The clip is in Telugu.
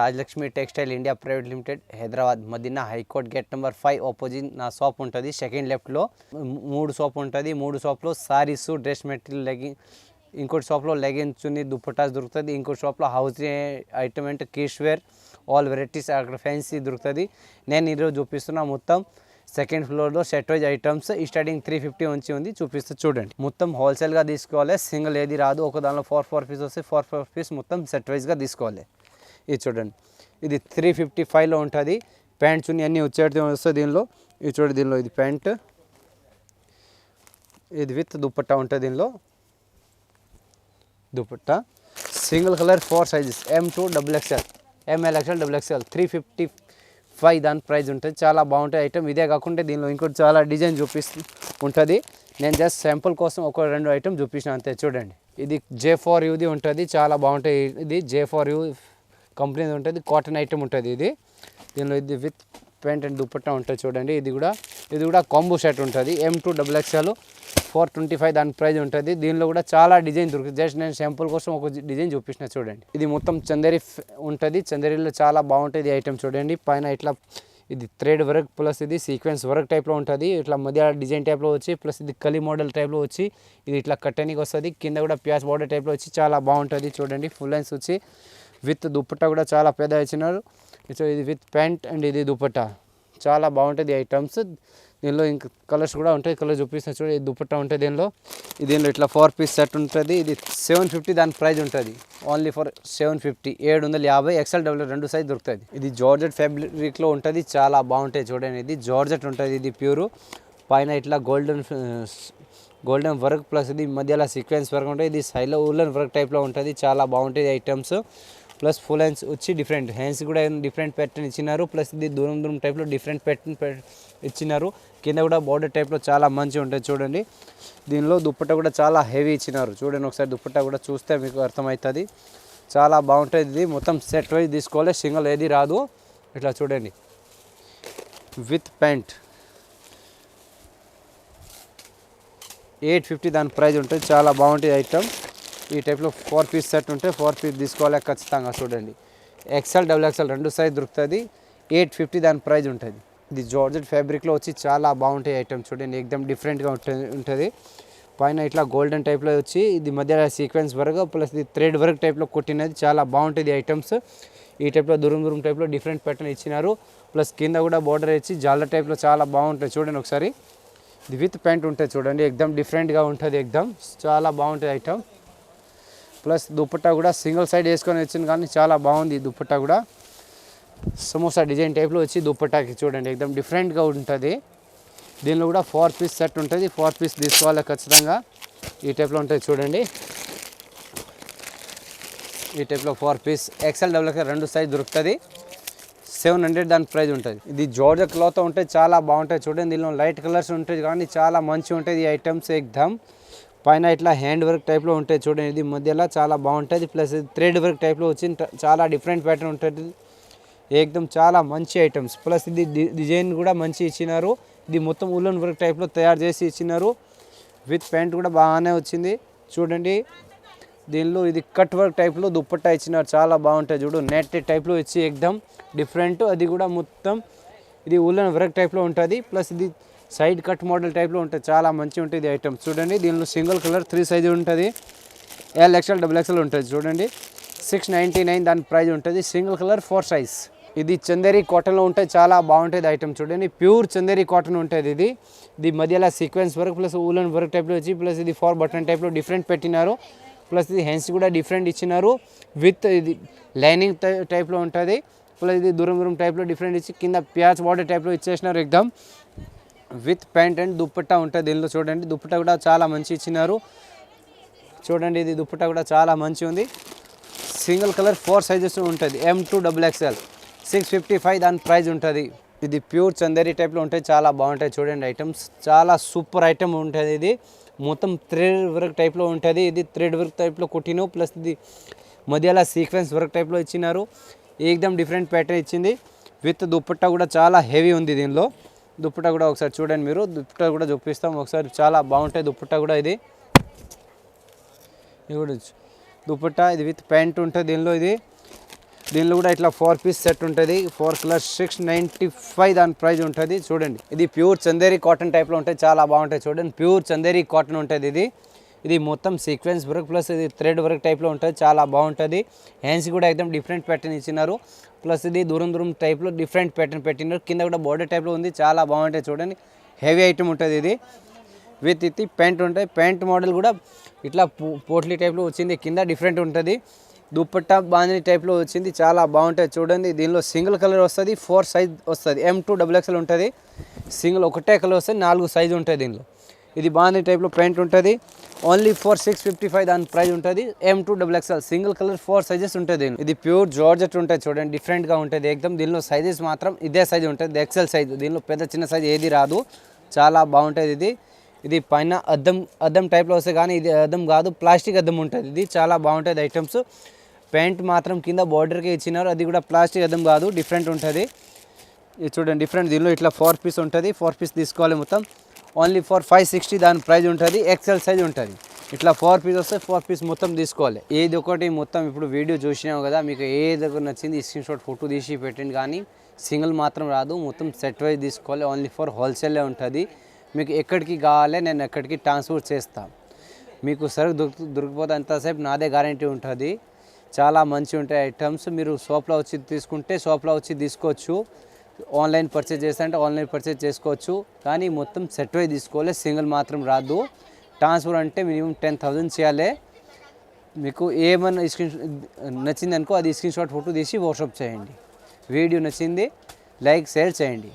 Rajalakshmi textile India private limited Hyderabad Madina high court gate number five opposite నా షాప్ ఉంటుంది. సెకండ్ లెఫ్ట్లో మూడు షాప్ ఉంటుంది. మూడు షాప్లో సారీస్ డ్రెస్ మెటీరియల్ లెగిన్ ఇంకోటి షాప్లో లెగిన్స్ దుప్పటాస్ దొరుకుతుంది. ఇంకోటి షాప్లో హౌస్ ఐటమ్ అంటే కిష్వేర్ ఆల్ వెరైటీస్ అక్కడ ఫ్యాన్సీ దొరుకుతుంది. నేను ఈరోజు చూపిస్తున్నా మొత్తం సెకండ్ ఫ్లోర్లో set wise items starting three fifty ఉంచి ఉంది. చూపిస్తూ చూడండి. మొత్తం హోల్సేల్గా తీసుకోవాలి. సింగిల్ ఏది రాదు. ఒక దానిలో ఫోర్ ఫోర్ పీస్ వస్తే ఫోర్ ఫోర్ పీస్ మొత్తం సెట్ వైజ్గా తీసుకోవాలి. ఇది చూడండి. ఇది త్రీ ఫిఫ్టీ ఫైవ్లో ఉంటుంది. ప్యాంట్ చున్నీ అన్నీ వచ్చేటి వస్తుంది దీనిలో. ఇది చూడండి దీనిలో ఇది ప్యాంట్ ఇది విత్ దుప్పట్టా ఉంటుంది దీనిలో. Dupatta single colour four sizes M to double XL M L XL double XL three fifty five దాని ప్రైస్ ఉంటుంది. చాలా బాగుంటుంది ఐటమ్ ఇదే కాకుండా దీనిలో ఇంకోటి చాలా డిజైన్ చూపిస్తు ఉంటుంది. నేను జస్ట్ శాంపుల్ కోసం ఒక రెండు ఐటమ్ చూపించిన అంతే. చూడండి. ఇది జే ఫోర్ యూది ఉంటుంది. చాలా బాగుంటుంది ఇది జే ఫోర్ యూ కంపెనీ ఉంటుంది కాటన్ ఐటమ్ ఉంటుంది ఇది. దీనిలో ఇది విత్ ప్యాంట్ అండ్ దుప్పట్టా ఉంటుంది చూడండి ఇది కూడా ఇది కూడా కాంబో షర్ట్ ఉంటుంది. M to double XL four twenty five దాని ప్రైస్ ఉంటుంది. దీనిలో కూడా చాలా డిజైన్ దొరుకుతుంది జస్ట్ నేను శాంపుల్ కోసం ఒక డిజైన్ చూపించిన చూడండి. ఇది మొత్తం చందేరి ఉంటుంది. చందేరిలో చాలా బాగుంటుంది ఐటమ్ చూడండి. పైన ఇట్లా ఇది థ్రెడ్ వర్క్ ప్లస్ ఇది సీక్వెన్స్ వర్క్ టైప్లో ఉంటుంది. ఇట్లా మధ్య డిజైన్ టైప్లో వచ్చి ప్లస్ ఇది కలి మోడల్ టైప్లో వచ్చి ఇది ఇట్లా కట్టనికి వస్తుంది. కింద కూడా ప్యాస్ బార్డర్ టైప్లో వచ్చి చాలా బాగుంటుంది చూడండి. ఫుల్ లైన్స్ వచ్చి విత్ దుప్పట్టా కూడా చాలా పెద్ద ఇచ్చినారు సో ఇది విత్ ప్యాంట్ అండ్ ఇది దుప్పట్టా. చాలా బాగుంటుంది ఐటమ్స్. దీనిలో ఇంకా కలర్స్ కూడా ఉంటాయి. కలర్ చూపిస్తాను చూడండి ఇది దుప్పట్టా ఉంటుంది దీనిలో. దీనిలో ఇట్లా ఫోర్ పీస్ సెట్ ఉంటుంది. ఇది సెవెన్ ఫిఫ్టీ దాని ప్రైస్ ఉంటుంది. ఓన్లీ ఫర్ సెవెన్ ఫిఫ్టీ ఏడు వందల యాభై ఎక్సెల్ డబ్ల్యూ రెండు సైజ్ దొరుకుతుంది. ఇది జార్జెట్ ఫ్యాబ్రిక్లో ఉంటుంది. చాలా బాగుంటుంది చూడండి. ఇది జార్జెట్ ఉంటుంది. ఇది ప్యూరు పైన ఇట్లా గోల్డెన్ గోల్డెన్ వర్క్ ప్లస్ ఇది మధ్యలో సీక్వెన్స్ వర్క్ ఉంటుంది. ఇది సైలో ఉల్లన్ వర్క్ టైప్లో ఉంటుంది. చాలా బాగుంటుంది ఐటమ్స్. ప్లస్ ఫుల్ హ్యాండ్స్ వచ్చి డిఫరెంట్. హ్యాండ్స్ కూడా డిఫరెంట్ ప్యాటర్న్ ఇచ్చినారు. ప్లస్ ఇది దూరం దూరం టైప్లో డిఫరెంట్ ప్యాటర్న్ ఇచ్చినారు. కింద కూడా బార్డర్ టైప్లో చాలా మంచిగా ఉంటుంది చూడండి. దీనిలో దుప్పట్ట కూడా చాలా హెవీ ఇచ్చినారు. చూడండి ఒకసారి దుప్పట్ట కూడా చూస్తే మీకు అర్థమవుతుంది. చాలా బాగుంటుంది ఇది. మొత్తం సెట్ వైజ్ తీసుకోవాలి. సింగిల్ ఏది రాదు. ఇట్లా చూడండి. With pant. ఎయిట్ ఫిఫ్టీ దాని ప్రైజ్ ఉంటుంది. చాలా బాగుంటుంది ఐటమ్. ఈ టైప్లో ఫోర్ పీస్ సెట్ ఉంటే ఫోర్ పీస్ తీసుకోవాలి ఖచ్చితంగా చూడండి. ఎక్సెల్ డబుల్ ఎక్సెల్ రెండు సైజ్ దొరుకుతుంది. ఎయిట్ ఫిఫ్టీ దాని ప్రైజ్ ఉంటుంది. ఇది జార్జెట్ ఫ్యాబ్రిక్లో వచ్చి చాలా బాగుంటాయి ఐటమ్ చూడండి. ఎక్దమ్ డిఫరెంట్గా ఉంటుంది ఉంటుంది. పైన ఇట్లా గోల్డెన్ టైప్లో వచ్చి ఇది మధ్యలో సీక్వెన్స్ వర్క్ ప్లస్ ఇది థ్రెడ్ వర్క్ టైప్లో కొట్టినది. చాలా బాగుంటుంది ఐటమ్స్ ఈ టైప్లో దూరం దూరం టైప్లో డిఫరెంట్ ప్యాటర్న్ ఇచ్చినారు. ప్లస్ కింద కూడా బార్డర్ ఇచ్చి జాల టైప్లో చాలా బాగుంటుంది చూడండి ఒకసారి. ఇది విత్ ప్యాంట్ ఉంటుంది చూడండి. ఎక్దమ్ డిఫరెంట్గా ఉంటుంది ఎక్దమ్ చాలా బాగుంటుంది ఐటమ్ ప్లస్ దుప్పట్టా కూడా సింగిల్ సైడ్ వేసుకొని వచ్చింది కానీ చాలా బాగుంది ఈ దుప్పట్టా కూడా. సమోసా డిజైన్ టైప్లో వచ్చి దుప్పట్టాకి చూడండి ఎక్దమ్ డిఫరెంట్గా ఉంటుంది. దీనిలో కూడా ఫోర్ పీస్ సెట్ ఉంటుంది. ఫోర్ పీస్ తీసుకోవాలి ఖచ్చితంగా. ఈ టైప్లో ఉంటుంది చూడండి. ఈ టైప్లో ఫోర్ పీస్ ఎక్సెల్ డబ్ల్యూకే రెండు సైజ్ దొరుకుతుంది. సెవెన్ హండ్రెడ్ దాని ప్రైజ్ ఉంటుంది. ఇది జోర్జ క్లాత్ ఉంటే చాలా బాగుంటుంది. చూడండి దీనిలో లైట్ కలర్స్ ఉంటుంది కానీ చాలా మంచిగా ఉంటుంది ఈ ఐటమ్స్ ఎగ్దమ్. పైన ఇట్లా హ్యాండ్ వర్క్ టైప్లో ఉంటాయి చూడండి ఇది మధ్యలో చాలా బాగుంటుంది. ప్లస్ థ్రెడ్ వర్క్ టైప్లో వచ్చి చాలా డిఫరెంట్ ప్యాటర్న్ ఉంటుంది. ఏకదం చాలా మంచి ఐటమ్స్. ప్లస్ ఇది డి- డిజైన్ కూడా మంచి ఇచ్చినారు. ఇది మొత్తం ఉల్లన్ వర్క్ టైప్లో తయారు చేసి ఇచ్చినారు. విత్ ప్యాంట్ కూడా బాగానే వచ్చింది. చూడండి దీనిలో ఇది కట్ వర్క్ టైప్లో దుప్పట్టా ఇచ్చినారు. చాలా బాగుంటుంది చూడు నెట్ టైప్లో ఇచ్చి ఎక్దమ్ డిఫరెంట్. అది కూడా మొత్తం ఇది ఉల్లన్ వర్క్ టైప్లో ఉంటుంది. ప్లస్ ఇది సైడ్ కట్ మోడల్ టైప్లో ఉంటుంది చాలా మంచి ఉంటుంది ఈ ఐటమ్. చూడండి దీనిలో సింగిల్ కలర్ త్రీ సైజ్ ఉంటుంది. ఎల్ ఎక్స్ఎల్ డబుల్ ఎక్స్ఎల్ ఉంటుంది చూడండి. సిక్స్ నైంటీ నైన్ దాని ప్రైజ్ ఉంటుంది. సింగిల్ కలర్ ఫోర్ సైజ్ ఇది చందేరి కాటన్లో ఉంటుంది చాలా బాగుంటుంది ఐటమ్ చూడండి. ప్యూర్ చందేరి కాటన్ ఉంటుంది ఇది. ఇది మధ్యలో sequence work plus woollen work టైప్లో వచ్చి ప్లస్ ఇది ఫోర్ బటన్ టైప్లో డిఫరెంట్ పెట్టినారు. ప్లస్ ఇది హెన్స్ కూడా డిఫరెంట్ ఇచ్చినారు. విత్ ఇది లైనింగ్ టైప్లో ఉంటుంది. ప్లస్ ఇది దూరం దూరం టైప్లో డిఫరెంట్ ఇచ్చి కింద ప్యాచ్ వాటర్ టైప్లో ఇచ్చేసినారు ఎగ్దమ్ విత్ ప్యాంట్ అండ్ దుప్పట్టా ఉంటుంది. దీనిలో చూడండి దుప్పట్టా కూడా చాలా మంచి ఇచ్చినారు. చూడండి ఇది దుప్పట్టా కూడా చాలా మంచి ఉంది. సింగిల్ కలర్ ఫోర్ సైజెస్ ఉంటుంది. M to double XL six fifty five దాని ప్రైస్ ఉంటుంది. ఇది ప్యూర్ చందేరి టైప్లో ఉంటాయి చాలా బాగుంటాయి. చూడండి ఐటమ్స్ చాలా సూపర్ ఐటమ్ ఉంటుంది ఇది. మొత్తం థ్రెడ్ వర్క్ టైప్లో ఉంటుంది. ఇది థ్రెడ్ వర్క్ టైప్లో కుట్టిను ప్లస్ ఇది మధ్యలో సీక్వెన్స్ వర్క్ టైప్లో ఇచ్చినారు. ఏకదమ్ డిఫరెంట్ ప్యాటర్న్ ఇచ్చింది. విత్ దుప్పట్టా కూడా చాలా హెవీ ఉంది దీనిలో. దుప్పట కూడా ఒకసారి చూడండి మీరు. దుప్పట్ట కూడా చూపిస్తాం. ఒకసారి చాలా బాగుంటాయి దుప్పట్ట కూడా ఇది. ఇది కూడా ఇది విత్ ప్యాంట్ ఉంటుంది దీనిలో ఇది. దీనిలో కూడా ఇట్లా ఫోర్ పీస్ సెట్ ఉంటుంది. Four colour six ninety five దాని ప్రైజ్ ఉంటుంది. చూడండి. ఇది ప్యూర్ చందేరి కాటన్ టైప్లో ఉంటుంది చాలా బాగుంటుంది చూడండి. ప్యూర్ చందేరి కాటన్ ఉంటుంది ఇది. ఇది మొత్తం సీక్వెన్స్ వర్క్ ప్లస్ ఇది థ్రెడ్ వర్క్ టైప్లో ఉంటుంది చాలా బాగుంటుంది. హ్యాండ్స్ కూడా ఎక్దమ్ డిఫరెంట్ ప్యాటర్న్ ఇచ్చినారు. ప్లస్ ఇది దూరం దూరం టైప్లో డిఫరెంట్ ప్యాటర్న్ పెట్టినారు. కింద కూడా బోర్డర్ టైప్లో ఉంది చాలా బాగుంటుంది చూడండి. హెవీ ఐటమ్ ఉంటుంది ఇది. విత్ ఇది ప్యాంట్ ఉంటుంది ప్యాంట్ మోడల్ కూడా ఇట్లా పోట్లీ టైప్లో వచ్చింది. కింద డిఫరెంట్ ఉంటుంది. దుప్పట్టా బాంధని టైప్లో వచ్చింది చాలా బాగుంటుంది చూడండి. దీనిలో సింగిల్ కలర్ వస్తుంది ఫోర్ సైజ్ వస్తుంది. ఎం టూ డబుల్ ఎక్స్ఎల్ ఉంటుంది. సింగిల్ ఒకటే కలర్ వస్తుంది నాలుగు సైజు ఉంటుంది దీనిలో. ఇది బాగుంది టైప్లో ప్యాంట్ ఉంటుంది. Only four six fifty five దాని ప్రైస్ ఉంటుంది. M to double XL single colour four sizes ఉంటుంది ఇది ప్యూర్ జార్జెట్ ఉంటుంది చూడండి డిఫరెంట్గా ఉంటుంది ఏకదం దీనిలో సైజెస్ మాత్రం ఇదే సైజ్ ఉంటుంది. ఎక్సెల్ సైజ్ దీనిలో పెద్ద చిన్న సైజ్ ఏది రాదు. చాలా బాగుంటుంది ఇది. ఇది పైన అద్దం అద్దం టైప్లో వస్తే కానీ ఇది అద్దం కాదు ప్లాస్టిక్ అద్దం ఉంటుంది ఇది. చాలా బాగుంటుంది ఐటమ్స్ ప్యాంట్ మాత్రం కింద బార్డర్కి ఇచ్చినారు. అది కూడా ప్లాస్టిక్ అద్దం కాదు డిఫరెంట్ ఉంటుంది. ఇది చూడండి డిఫరెంట్ దీనిలో ఇట్లా ఫోర్ పీస్ ఉంటుంది. ఫోర్ పీస్ తీసుకోవాలి మొత్తం. ఓన్లీ ఫర్ ఫైవ్ సిక్స్టీ దాని ప్రైజ్ ఉంటుంది ఎక్సెల్ సైజ్ ఉంటుంది. ఇట్లా ఫోర్ పీస్ వస్తే ఫోర్ పీస్ మొత్తం తీసుకోవాలి. ఏది ఒకటి మొత్తం ఇప్పుడు వీడియో చూసినావు కదా మీకు ఏది ఒకటి నచ్చింది స్క్రీన్ షాట్ ఫోటో తీసి పెట్టండి. కానీ సింగిల్ మాత్రం రాదు మొత్తం సెట్ వైజ్ తీసుకోవాలి. ఓన్లీ ఫర్ హోల్సేలే ఉంటుంది. మీకు ఎక్కడికి కావాలి నేను ఎక్కడికి ట్రాన్స్పోర్ట్ చేస్తాను మీకు సరుకు దొరికి దొరికిపోతే అంతసేపు నాదే గ్యారంటీ ఉంటుంది. చాలా మంచి ఉంటాయి ఐటమ్స్ మీరు షాప్లో వచ్చి తీసుకుంటే షాప్లో వచ్చి తీసుకోవచ్చు. ఆన్లైన్ పర్చేజ్ చేస్తారంటే ఆన్లైన్ పర్చేజ్ చేసుకోవచ్చు. కానీ మొత్తం సెట్ వై తీసుకోవాలి. సింగిల్ మాత్రం రాదు. ట్రాన్స్ఫర్ అంటే మినిమం టెన్ థౌజండ్ చేయాలి. మీకు ఏమన్నా స్క్రీన్ నచ్చింది అనుకో అది స్క్రీన్ షాట్ ఫోటో తీసి వాట్సాప్ చేయండి. వీడియో నచ్చింది లైక్ షేర్ చేయండి.